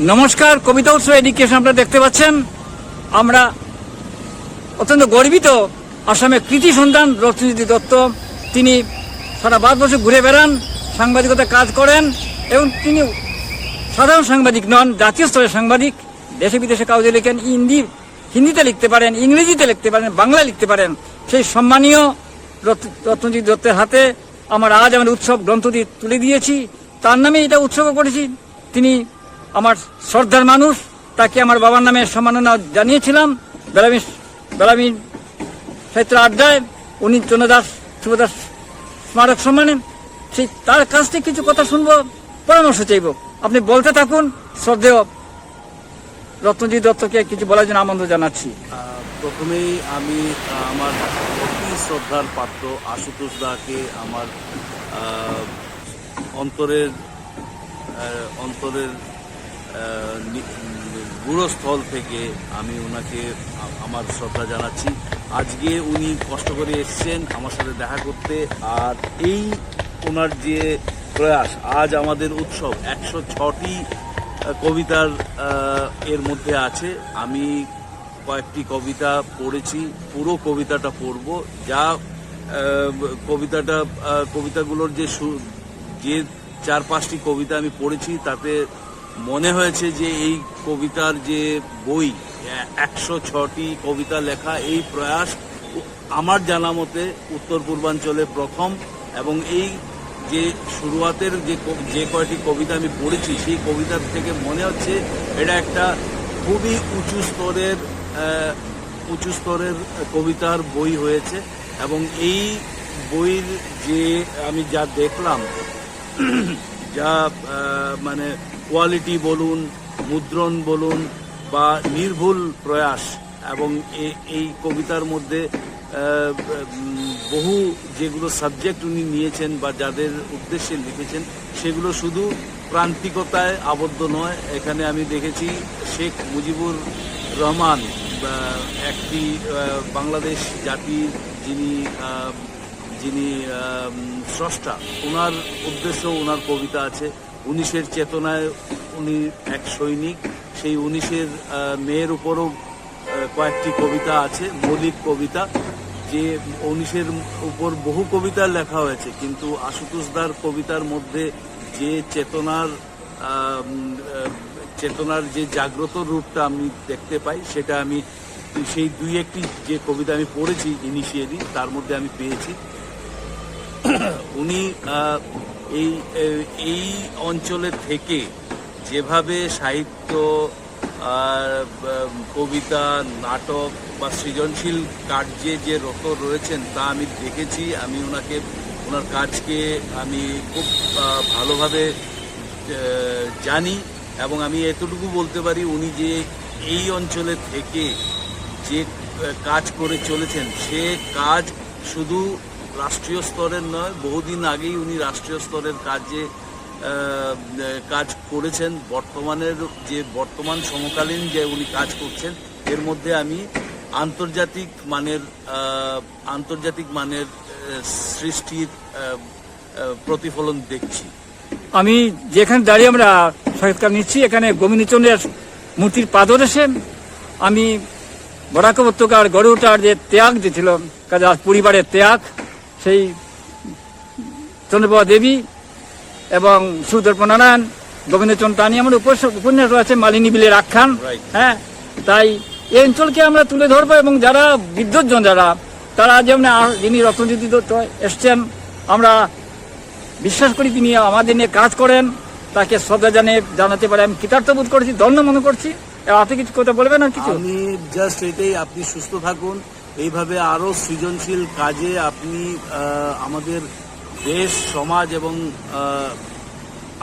নমস্কার, কবিতা উৎসব এডুকেশন আপনারা দেখতে পাচ্ছেন। আমরা অত্যন্ত গর্বিত আসামে কৃতি সন্তান রত্নজিৎ দত্ত। তিনি সারা ভারতবর্ষে ঘুরে বেড়ান সাংবাদিকতা কাজ করেন এবং তিনি সাধারণ সাংবাদিক নন, জাতীয় স্তরের সাংবাদিক। দেশে বিদেশে কাগজে লেখেন হিন্দি হিন্দিতে লিখতে পারেন, ইংরেজিতে লিখতে পারেন, বাংলায় লিখতে পারেন। সেই সম্মানীয় রত্ন- রত্নজিৎ দত্তের হাতে আমার আজ আমার উৎসব গ্রন্থটি তুলে দিয়েছি। তার নামে এটা উৎসর্গ করেছি। তিনি আমার শ্রদ্ধার মানুষ, তাকে আমার বাবার নামে সম্মাননা জানিয়েছিলাম। বেলামি বেলামি সাহিত্য আড্ডায় উনি চন্দ্রদাস শুভদাস স্মারক সম্মানে। সেই তার কাছ থেকে কিছু কথা শুনব, পরামর্শ চাইব। আপনি বলতে থাকুন, শ্রদ্ধেয় রত্নজিৎ দত্তকে কিছু বলার জন্য আমন্ত্রণ জানাচ্ছি। প্রথমেই আমি আমার অতি শ্রদ্ধার পাত্র আশুতোষ দাকে আমার অন্তরের অন্তরের গুরুস্থল থেকে আমি ওনাকে আমার শ্রদ্ধা জানাচ্ছি। আজকে উনি কষ্ট করে এসছেন আমার সাথে দেখা করতে, আর এই ওনার যে প্রয়াস, আজ আমাদের উৎসব, একশো ছটি কবিতার এর মধ্যে আছে। আমি কয়েকটি কবিতা পড়েছি, পুরো কবিতাটা পড়ব। যা কবিতাটা কবিতাগুলোর যে যে চার পাঁচটি কবিতা আমি পড়েছি, তাতে মনে হয়েছে যে এই কবিতার যে বই, একশো ছটি কবিতা লেখা এই প্রয়াস আমার জানা মতে উত্তর পূর্বাঞ্চলে প্রথম এবং এই যে শুরুয়াতের যে যে কয়টি কবিতা আমি পড়েছি, সেই কবিতার থেকে মনে হচ্ছে এটা একটা খুবই উঁচু স্তরের উঁচু স্তরের কবিতার বই হয়েছে এবং এই বইয়ের যে আমি যা দেখলাম, যা মানে কোয়ালিটি বলুন, মুদ্রণ বলুন বা নির্ভুল প্রয়াস এবং এই কবিতার মধ্যে বহু যেগুলো সাবজেক্ট উনি নিয়েছেন বা যাদের উদ্দেশ্যে লিখেছেন, সেগুলো শুধু প্রান্তিকতায় আবদ্ধ নয়। এখানে আমি দেখেছি শেখ মুজিবুর রহমান একটি বাংলাদেশ জাতির যিনি যিনি স্রষ্টা। ওনার উদ্দেশ্য ওনার কবিতা আছে। উনিশের চেতনায় উনি এক সৈনিক। সেই উনিশের মেয়ের উপরও কয়েকটি কবিতা আছে, মৌলিক কবিতা, যে উনিশের উপর বহু কবিতা লেখা হয়েছে। কিন্তু আশুতোষদার কবিতার মধ্যে যে চেতনার চেতনার যে জাগ্রত রূপটা আমি দেখতে পাই, সেটা আমি, সেই দুই একটি যে কবিতা আমি পড়েছি ইনিশিয়ালি তার মধ্যে আমি পেয়েছি। উনি এই এই অঞ্চলে থেকে যেভাবে সাহিত্য কবিতা, নাটক বা সৃজনশীল কার্যে যে রত রয়েছেন তা আমি দেখেছি। আমি ওনাকে, ওনার কাজকে আমি খুব ভালোভাবে জানি এবং আমি এতটুকু বলতে পারি উনি যে এই অঞ্চলে থেকে যে কাজ করে চলেছেন, সে কাজ শুধু রাষ্ট্রীয় স্তরের নয়, বহুদিন আগেই উনি রাষ্ট্রীয় স্তরের কাজে কাজ করেছেন। বর্তমানের যে বর্তমান সমকালীন যে উনি কাজ করছেন, এর মধ্যে আমি আন্তর্জাতিক মানের আন্তর্জাতিক মানের সৃষ্টির প্রতিফলন দেখছি। আমি যেখানে দাঁড়িয়ে আমরা সাক্ষাৎকার নিচ্ছি, এখানে গোবিন্দচন্দ্রের মূর্তির পাদদেশে আমি বরাক উপত্যকার গড়ে ওঠার যে ত্যাগ যে ছিল কাজে পরিবারের ত্যাগ সেই চন্দ্রপ্রভা দেবী এবং সুদর্পনারায়ণ গোবিন্দচন্দ্র টানি আমার উপন্যাস রয়েছে মালিনী বিলের আখ্যান. হ্যাঁ তাই এই অঞ্চলকে আমরা তুলে ধরবো এবং যারা বিদ্যুৎজন যারা তারা যেমন যিনি রত্নজ্যোতি দত্ত এসছেন আমরা বিশ্বাস করি তিনি আমাদের নিয়ে কাজ করেন তাকে শ্রদ্ধা জানিয়ে জানাতে পারে। আমি কৃতার্থ বোধ করছি ধন্য মনে করছি। আপনি কিছু কথা বলবেন আর কিছু? আমি জাস্ট এটাই আপনি সুস্থ থাকুন এইভাবে আরও সৃজনশীল কাজে আপনি আমাদের দেশ, সমাজ এবং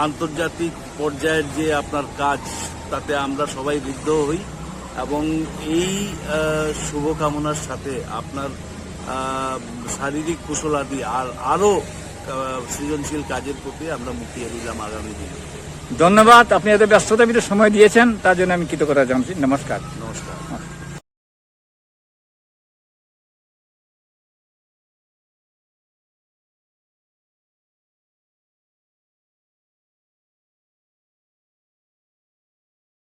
আন্তর্জাতিক পর্যায়ের যে আপনার কাজ, তাতে আমরা সবাই ঋদ্ধ হই এবং এই শুভকামনার সাথে আপনার শারীরিক কুশলাদি আর আরও সৃজনশীল কাজের প্রতি আমরা মুখিয়ে দিলাম আগামী দিনে। ধন্যবাদ। আপনি এত ব্যস্ততা সময় দিয়েছেন, তার জন্য আমি কৃতজ্ঞতা জানছি নমস্কার।